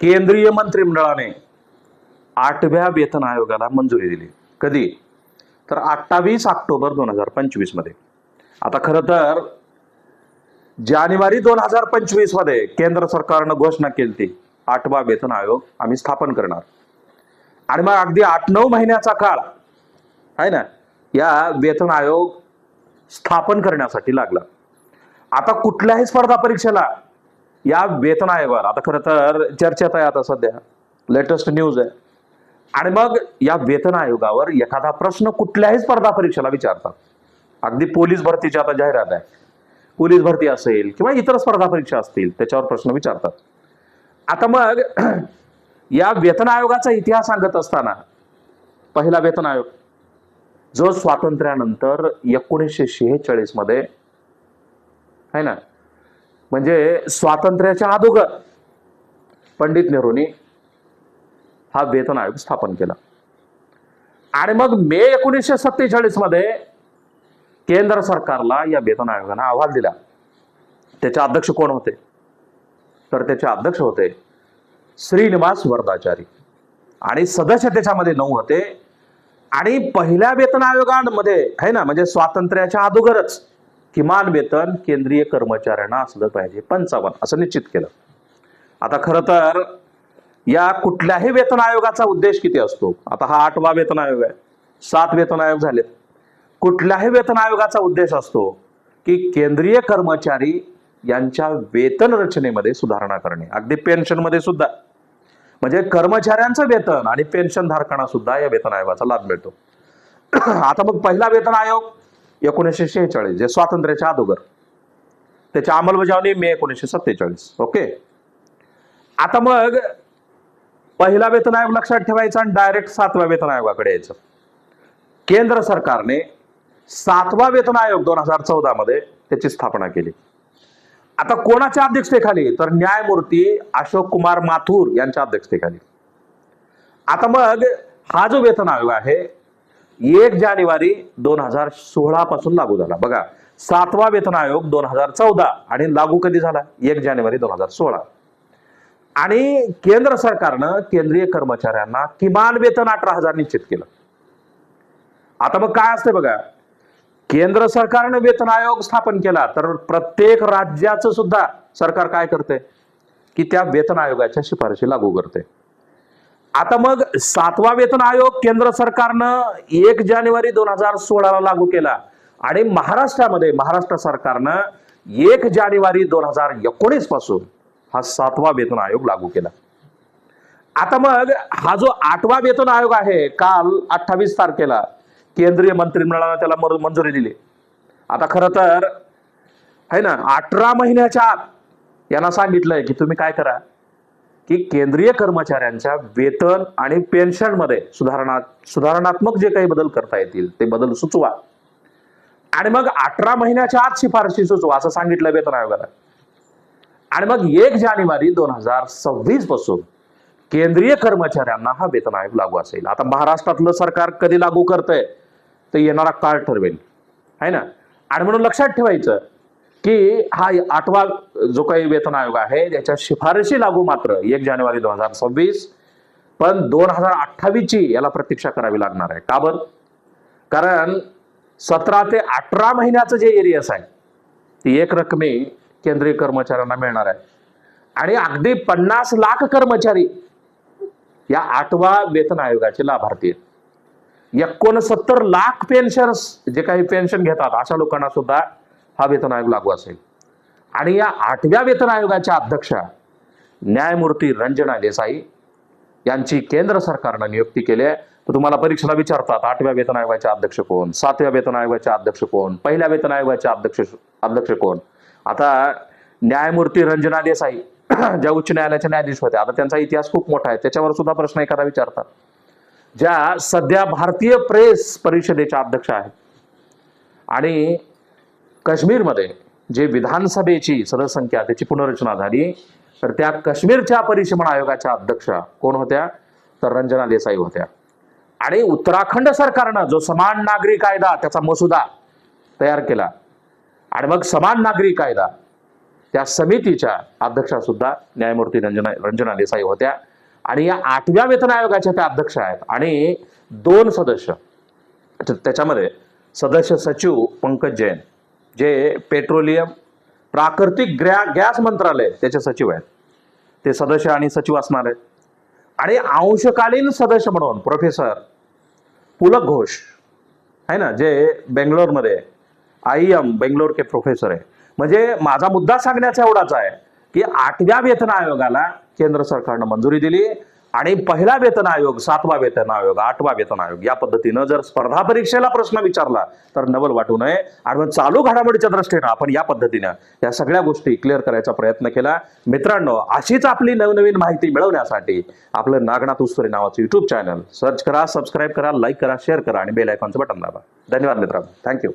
केंद्रीय मंत्रिमंडळाने आठव्या वेतन आयोगाला मंजुरी दिली. कधी? तर अठ्ठावीस ऑक्टोबर दोन हजार पंचवीसमध्ये. आता खरं तर जानेवारी दोन हजार पंचवीसमध्ये केंद्र सरकारनं घोषणा केली ती आठवा वेतन आयोग आम्ही स्थापन करणार. आणि मग अगदी आठ नऊ महिन्याचा काळ आहे ना या वेतन आयोग स्थापन करण्यासाठी लागला. आता कुठल्याही स्पर्धा परीक्षेला या वेतन आयोगावर. आता खरं तर चर्चेत आहे आता सध्या. लेटेस्ट न्यूज आहे. आणि मग या वेतन आयोगावर एखादा प्रश्न कुठल्याही स्पर्धा परीक्षेला विचारतात. अगदी पोलीस भरतीची आता जाहिरात आहे. पोलीस भरती असेल किंवा इतर स्पर्धा परीक्षा असतील त्याच्यावर प्रश्न विचारतात. आता मग या वेतन आयोगाचा इतिहास सांगत असताना पहिला वेतन आयोग जो स्वातंत्र्यानंतर एकोणीसशे शेहेचाळीसमध्ये है ना? म्हणजे स्वातंत्र्याच्या अगोदर पंडित नेहरूंनी हा वेतन आयोग स्थापन केला. आणि मग मे एकोणीसशे सत्तेचाळीसमध्ये केंद्र सरकारला या वेतन आयोगाने अहवाल दिला. त्याचे अध्यक्ष कोण होते? तर त्याचे अध्यक्ष होते श्रीनिवास वर्धाचारी आणि सदस्य त्याच्यामध्ये नऊ होते. आणि पहिल्या वेतन आयोगांमध्ये आहे ना म्हणजे स्वातंत्र्याच्या अगोदरच किमान वेतन केंद्रीय कर्मचाऱ्यांना असलं पाहिजे. पंचावन्न असं निश्चित केलं. आता खरं तर या कुठल्याही वेतन आयोगाचा उद्देश किती असतो? आता हा आठवा वेतन आयोग आहे. सात वेतन आयोग झालेत. कुठल्याही वेतन आयोगाचा उद्देश असतो की केंद्रीय कर्मचारी यांच्या वेतन रचनेमध्ये सुधारणा करणे. अगदी पेन्शनमध्ये सुद्धा. म्हणजे कर्मचाऱ्यांचं वेतन आणि पेन्शन धारकांना सुद्धा या वेतन आयोगाचा लाभ मिळतो. आता मग पहिला वेतन आयोग एकोणीसशे शेहेचाळीस जे स्वातंत्र्याच्या अगोदर. त्याची अंमलबजावणी मे एकोणीसशे सत्तेचाळीस ओके? आता मग पहिला वेतन आयोग लक्षात ठेवायचा आणि डायरेक्ट सातव्या वेतन आयोगाकडे यायचं. केंद्र सरकारने सातवा वेतन आयोग दोन हजार चौदा मध्ये त्याची स्थापना केली. आता कोणाच्या अध्यक्षतेखाली? तर न्यायमूर्ती अशोक कुमार माथुर यांच्या अध्यक्षतेखाली. आता मग हा जो वेतन आयोग आहे एक जानेवारी दोन हजार सोळा पासून लागू झाला. बघा सातवा वेतन आयोग दोन हजार चौदा आणि लागू कधी झाला? एक जानेवारी दोन हजार सोळा. आणि केंद्र सरकारनं केंद्रीय कर्मचाऱ्यांना किमान वेतन अठरा हजार निश्चित केलं. आता मग काय असते बघा? केंद्र सरकारनं वेतन आयोग स्थापन केला तर प्रत्येक राज्याचं सुद्धा सरकार काय करते की त्या वेतन आयोगाच्या शिफारशी लागू करते आता मग सातवा वेतन आयोग केंद्र सरकारनं एक जानेवारी दोन हजार सोळाला लागू केला. आणि महाराष्ट्रामध्ये महाराष्ट्र सरकारनं एक जानेवारी दोन हजार एकोणीसपासून हा सातवा वेतन आयोग लागू केला. आता मग हा जो आठवा वेतन आयोग आहे काल अठ्ठावीस तारखेला केंद्रीय मंत्रिमंडळानं त्याला मर- मंजुरी दिली. आता खरं तर है ना अठरा महिन्याच्या आत यांना सांगितलंय की तुम्ही काय करा? की केंद्रीय कर्मचाऱ्यांच्या वेतन आणि पेन्शनमध्ये सुधारणा सुधारणात्मक जे काही बदल करता येतील ते बदल सुचवा. आणि मग अठरा महिन्याच्या आत शिफारशी सुचवा असं सांगितलं वेतन आयोगाला आणि मग एक जानेवारी दोन हजार सव्वीसपासून केंद्रीय कर्मचाऱ्यांना हा वेतन आयोग लागू असेल. आता महाराष्ट्रातलं सरकार कधी लागू करतंय ते येणारा काळ ठरवेल. है ना? आणि म्हणून लक्षात ठेवायचं की हा आठवा जो काही वेतन आयोग आहे त्याच्या शिफारशी लागू मात्र एक जानेवारी दोन हजार सव्वीस पण दोन हजार अठ्ठावीसची याला प्रतीक्षा करावी लागणार आहे. का बरं? कारण सतरा ते अठरा महिन्याचं जे एरियस आहे ती एक रकमी केंद्रीय कर्मचाऱ्यांना मिळणार आहे. आणि अगदी पन्नास लाख कर्मचारी या आठवा वेतन आयोगाचे लाभार्थी आहेत. एकोणसत्तर लाख पेन्शनर्स जे काही पेन्शन घेतात अशा लोकांना सुद्धा हा वेतन आयोग लागू असेल. आणि या आठव्या वेतन आयोगाच्या अध्यक्षा न्यायमूर्ती रंजना देसाई यांची केंद्र सरकारनं नियुक्ती केली आहे. तर तुम्हाला परीक्षेला विचारतात आठव्या वेतन आयोगाचे अध्यक्ष कोण? सातव्या वेतन आयोगाचे अध्यक्ष कोण? पहिल्या वेतन आयोगाचे अध्यक्ष अध्यक्ष कोण? आता न्यायमूर्ती रंजना देसाई ज्या उच्च न्यायालयाच्या न्यायाधीश होत्या आता त्यांचा इतिहास खूप मोठा आहे. त्याच्यावर सुद्धा प्रश्न एखादा विचारतात. ज्या सध्या भारतीय प्रेस परिषदेच्या अध्यक्ष आहेत. आणि काश्मीरमध्ये जे विधानसभेची सदस्यसंख्या त्याची पुनर्रचना झाली तर त्या काश्मीरच्या परिश्रमण आयोगाच्या अध्यक्षा कोण होत्या? तर रंजना देसाई होत्या. आणि उत्तराखंड सरकारनं जो समान नागरी कायदा त्याचा मसुदा तयार केला. आणि मग समान नागरी कायदा त्या समितीच्या अध्यक्षा सुद्धा न्यायमूर्ती रंजना रंजना देसाई होत्या. आणि या आठव्या वेतन आयोगाच्या त्या अध्यक्ष आहेत. आणि दोन सदस्य त्याच्यामध्ये सदस्य सचिव पंकज जैन जे पेट्रोलियम प्राकृतिक ग्रॅ गॅस मंत्रालय त्याचे सचिव आहेत. ते सदस्य आणि सचिव असणार आहेत. आणि अंशकालीन सदस्य म्हणून प्रोफेसर पुलक घोष आहे ना जे बेंगलोरमध्ये आय एम बेंगलोर के प्रोफेसर आहे. म्हणजे माझा मुद्दा सांगण्याचा एवढाच आहे की आठव्या वेतन आयोगाला केंद्र सरकारनं मंजुरी दिली. आणि पहिला वेतन आयोग सातवा वेतन आयोग आठवा वेतन आयोग या पद्धतीनं जर स्पर्धा परीक्षेला प्रश्न विचारला तर नवल वाटू नये. आणि चालू घडामोडीच्या दृष्टीनं आपण या पद्धतीनं या सगळ्या गोष्टी क्लिअर करायचा प्रयत्न केला. मित्रांनो अशीच आपली नवनवीन माहिती मिळवण्यासाठी आपलं नागनाथ उस्तुरे नावाचं युट्यूब चॅनल सर्च करा सबस्क्राईब करा लाईक करा शेअर करा आणि बेल आयकॉनचं बटन दाबा. धन्यवाद मित्रांनो. थँक्यू